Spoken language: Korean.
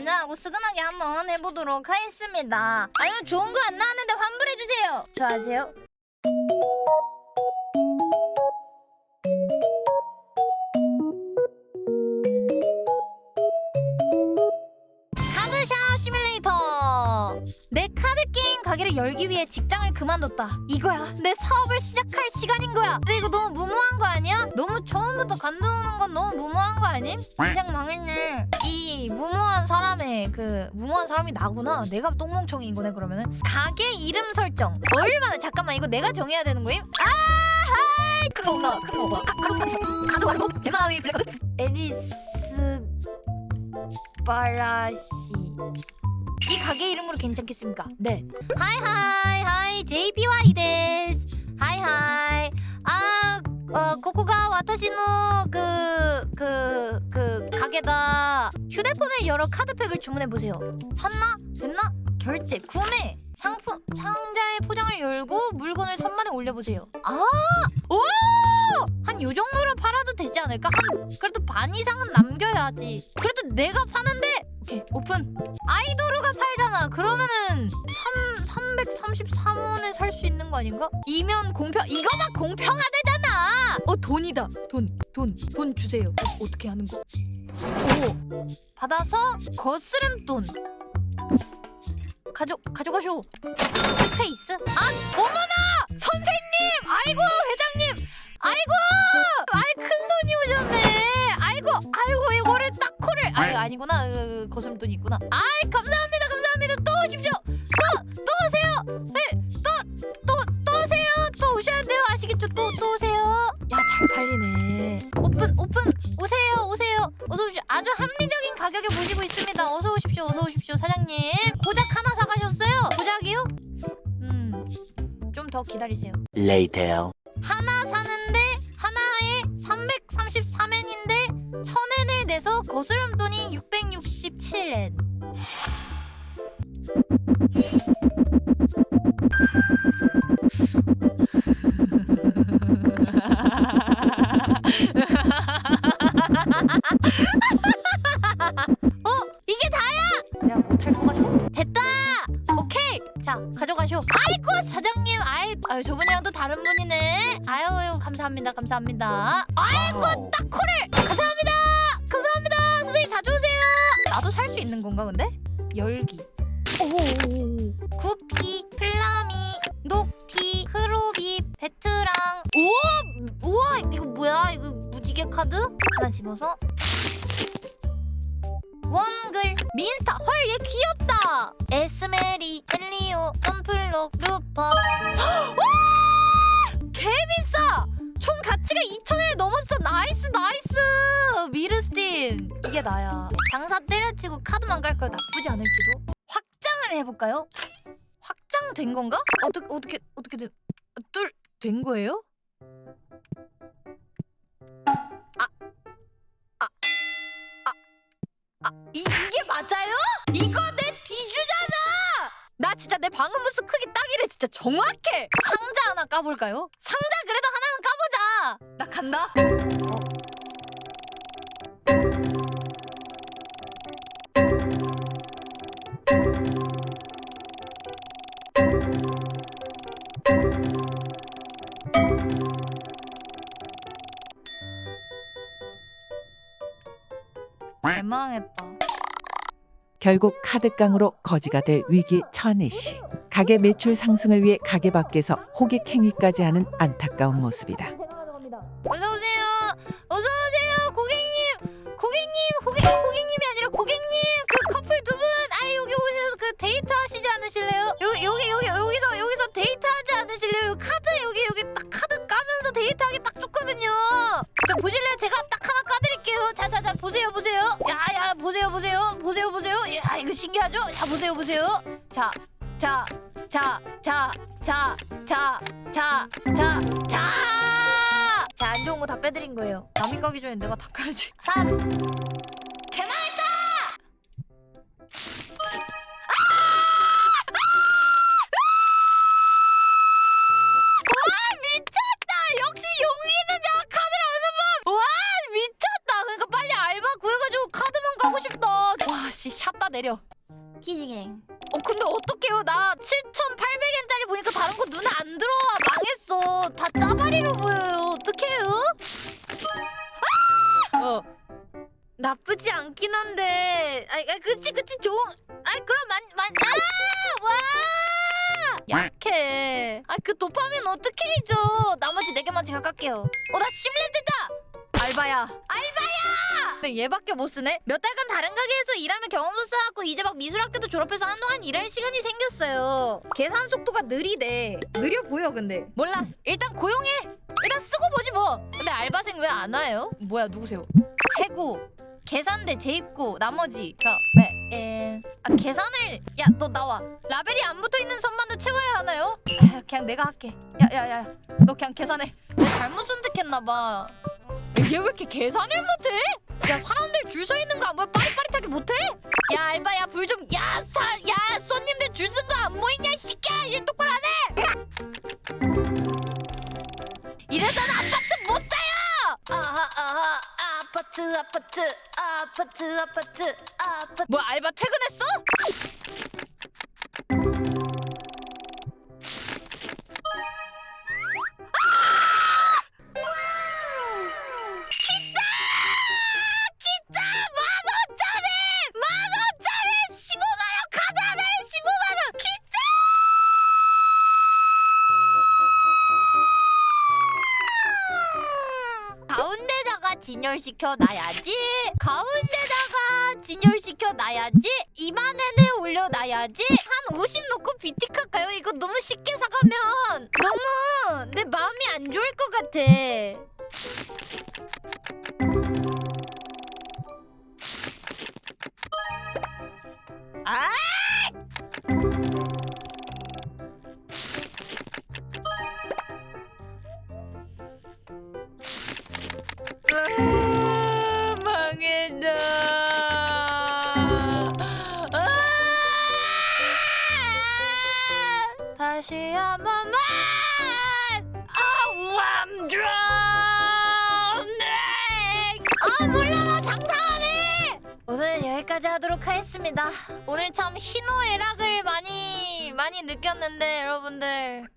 간단하고 스근하게 한번 해보도록 하겠습니다. 아니면 좋은 거 안 나왔는데 환불해주세요. 저 아세요? 가게를 열기 위해 직장을 그만뒀다. 이거야. 내 사업을 시작할 시간인 거야. 근데 이거 너무 무모한 거 아니야? 너무 처음부터 간두는 건 너무 무모한 거 아님? 인생 망했네. 이 무모한 사람의 그 무모한 사람이 나구나. 내가 똥멍청이인 거네 그러면은. 가게 이름 설정. 얼마나 잠깐만 이거 내가 정해야 되는 거임? 아하이! 큰거 뭔가 큰거 뭔가 카- 카드 카드 카드 말고 제 마음이 블랙카드 에리스 바라시 이 가게 이름으로 괜찮겠습니까? 네. 하이 하이 하이 JPY 데스. 하이 하이. 아, 어, 코코가 와타시노 그그 그 가게다. 휴대폰을 열어 카드팩을 주문해 보세요. 샀나? 됐나? 결제, 구매. 상품 상자의 포장을 열고 물건을 선반에 올려보세요. 아, 오! 한 요 정도로 팔아도 되지 않을까? 한 그래도 반 이상은 남겨야지. 그래도 내가 파는데 오케이 오픈. 아이도르가 팔잖아. 그러면은 3 333원에 살 수 있는 거 아닌가? 이면 공평 이거만 공평하대잖아. 어 돈이다. 돈 돈 돈 주세요. 어, 어떻게 하는 거? 오 받아서 거스름 돈. 가져 가져가쇼. 스페이스. 아 어머나 선생님. 아이고 회장님. 아이고 아이 큰 아 아니구나 그, 거슴돈이 있구나. 아이 감사합니다 감사합니다 또 오십시오. 또 또 오세요. 네 또 또 또 오세요. 또 오셔야 돼요 아시겠죠? 또 또 오세요. 야 잘 팔리네. 오픈 오픈 오세요 오세요 어서 오십시오. 아주 합리적인 가격에 모시고 있습니다. 어서 오십시오 어서 오십시오 사장님. 고작 하나 사가셨어요? 고작이요? 음 좀 더 기다리세요. Later. 하나 사는데 하나에 333엔인데 1000엔을 내서 거스름 667엔. 어? 이게 다야? 내가 못할 것 같아? 됐다! 오케이! 자, 가져가쇼. 아이고, 사장님! 아이, 아유, 저번이랑 또 다른 분이네. 아유, 감사합니다, 감사합니다. 아이고, 딱 코를! 감사합니다! 감사합니다! 건가, 근데? 열기. 오, 구피, 플라미, 녹티, 크로비, 베트랑. 우와! 우와! 이거 뭐야? 이거 무지개 카드? 하나 집어서 원글 민스타 헐 얘 귀엽다 에스메리 엘리오 선플록 루퍼 와 개비싸 총 가치가 2천을 넘었어 나이스 나이스 미르스틴 이게 나야 장사 때려치고 카드만 갈걸 나쁘지 않을지도 확장을 해볼까요? 확장된 건가? 어떻게 어떻게 어떻게 된? 뚫된 거예요? 아, 이, 이게 맞아요? 이거 내 뒤주잖아! 나 진짜 내 방음 부스 크기 딱이래 진짜 정확해! 상자 하나 까볼까요? 상자 그래도 까보자! 나 간다? 어. 대망했다 결국 카드깡으로 거지가 될 위기에 처한 애씨. 가게 매출 상승을 위해 가게 밖에서 호객 행위까지 하는 안타까운 모습이다. 어서 오세요. 어서 오세요, 고객님. 고객님, 고객 고객님이 아니라 고객님. 그 커플 두 분, 아 여기 오셔서 그 데이트 하시지 않으실래요? 여기 여기 여기 여기서 여기서 데이트 하지 않으실래요? 카드 여기 여기 딱 카드 까면서 데이트하기 딱 좋거든요. 저 보실래요? 제가 딱 하나 까드릴게요. 자자자 보세요 보세요. 야야 보세요 보세요 보세요 보세요. 야 이거 신기하죠? 자 보세요 보세요. 자. 자, 자, 자, 자, 자, 자, 자, 자. 자, 안 좋은 거 다 빼드린 거예요. 남이 까기 전에 내가 다 까야지. 3. 개망했다! 와, 미쳤다! 역시 용기는 자 카드를 아는 법! 와, 미쳤다! 그러니까 빨리 알바 구해가지고 카드만 가고 싶다. 와, 씨, 샷다 내 내려 키지갱 어 근데 어떡해요 나 7,800엔짜리 보니까 다른 거 눈에 안 들어와 망했어 다 짜바리로 보여요 나쁘지 않긴 한데. 아 아, 그치 그치 좋은 아 그럼 만만 아! 와! 약해. 아 그 도파민 어떻게 잊어? 나머지 네 개만 제가 깎게요. 어나 10렙 됐다! 알바야. 알바야! 근데 얘밖에 못 쓰네? 몇 달간 다른 가게에서 일하면 경험도 쌓았고 이제 막 미술학교도 졸업해서 한동안 일할 시간이 생겼어요. 계산 속도가 느리대. 느려 보여 근데. 몰라. 일단 고용해. 일단 쓰고 보지 뭐. 근데 알바생 왜 안 와요? 뭐야 누구세요? 해고 계산대 재입구 나머지. 저네 아 계산을 야 너 나와. 라벨이 안 붙어 있는 선만도 채워야 하나요? 아, 그냥 내가 할게. 야야야. 너 그냥 계산해. 내가 잘못 선택했나 봐얘 왜 이렇게 계산을 못해? 야 사람들 줄 서 있는 거 안 보여? 빠릿빠릿하게 못해? 야 알바야 불 좀 야 사 야 손님들 줄 쓴 거 안 보이냐 시끼야? 일 똑바로 안 해? 이래서는 아파트 못 사요! 아하 아하. 아파트 아파트 아파트 아파트 아파트 뭐 알바 퇴근했어? 기타 만 오천에 만 오천에 15만 원 카드 하나에 15만 원 기타 가운데다가 진열시켜 놔야지 가운데다가 진열시켜 놔야지 입안에는 올려놔야지 한 50 놓고 비틱 할까요? 이거 너무 쉽게 사가면 너무 내 마음이 안 좋을 것 같아 아! 여기까지 하도록 하겠습니다. 오늘 참 희노애락을 많이 많이 느꼈는데 여러분들